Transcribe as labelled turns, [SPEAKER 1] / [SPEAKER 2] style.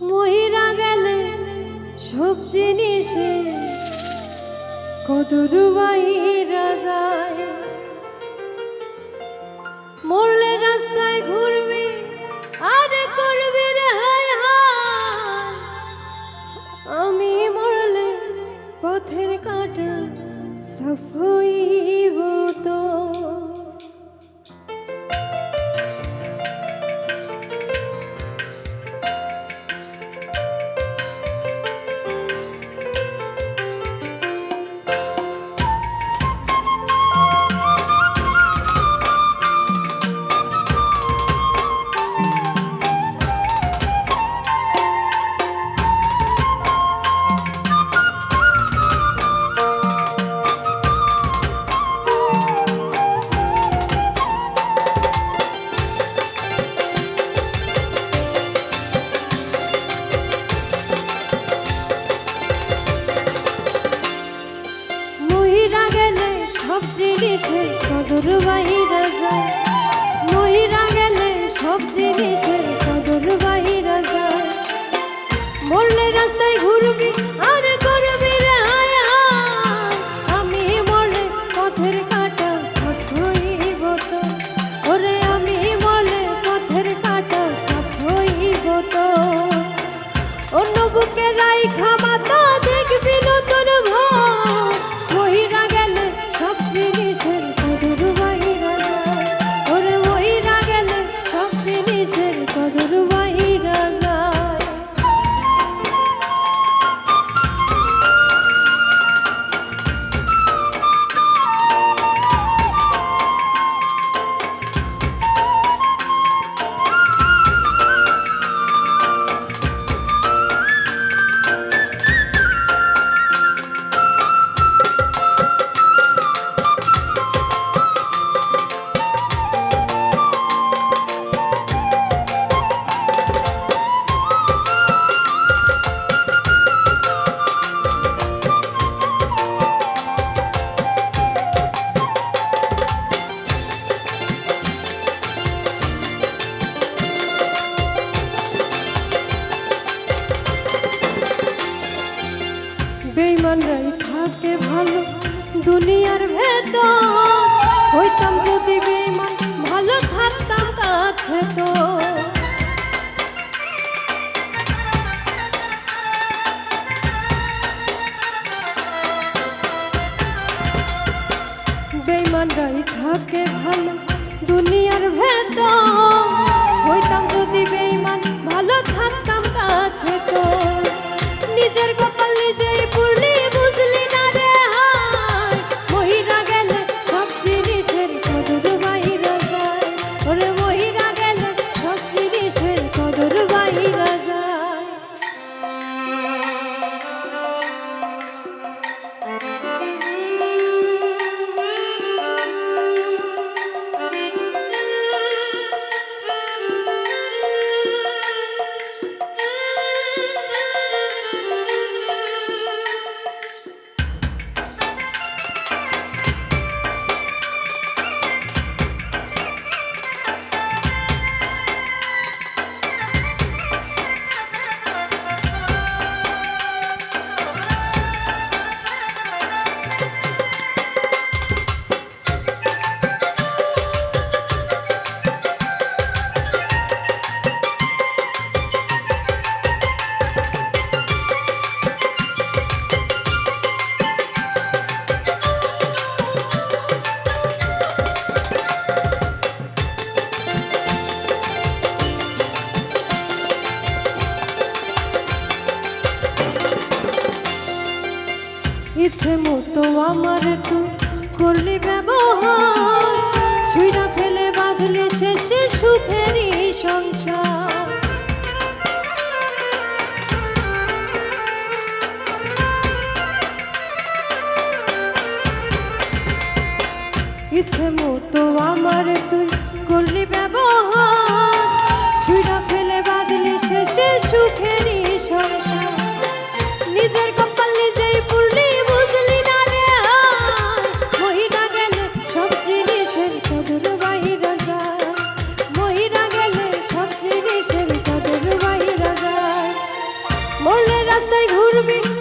[SPEAKER 1] মহিরা গেলে সব জিনিসে কদর বাইরা যায়। মরলে রাস্তায় ঘুরবি, আর করবি রে আমি মরলে পথের কাটা সব হইব তো। কদর বাইরা যায় মহিরা গেলে সব জিনিসের বেইমানরাই থাকে ভালো, দুনিয়ার ভেতর। হইতাম যদি বেইমান ভালো থাকতাম কাছে তো বেইমানরাই থাকে ভালো, দুনিয়ার ভেতর। হইতাম যদি বেইমান ভালো থাকতাম ইচ্ছে মতো আমার তু করলি ব্যবহার। ছুঁড়া ফেলে বাঁধলে শেষে সুখেরই সংসার। ইচ্ছে মতো আমার তুই করলি ব্যবহার। ছুঁড়া ফেলে বাঁধলে শেষে সুখেরই সংসার। নিজের Por mim.